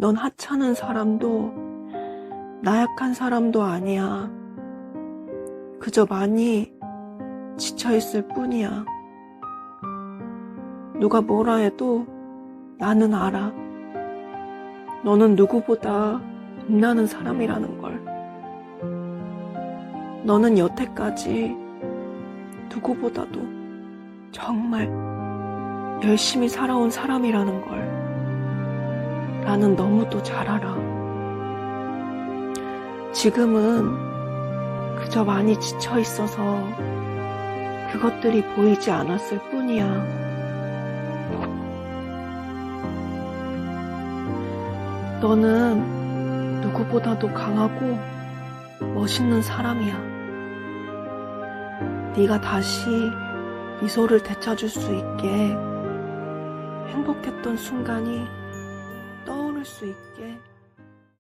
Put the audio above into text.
넌 하찮은 사람도 나약한 사람도 아니야. 그저 많이 지쳐있을 뿐이야. 누가 뭐라 해도 나는 알아. 너는 누구보다 빛나는 사람이라는 걸. 너는 여태까지 누구보다도 정말 열심히 살아온 사람이라는 걸. 나는 너무도 잘 알아. 지금은 그저 많이 지쳐 있어서 그것들이 보이지 않았을 뿐이야. 너는 누구보다도 강하고 멋있는 사람이야. 네가 다시 미소를 되찾을 수 있게 행복했던 순간이 수 있게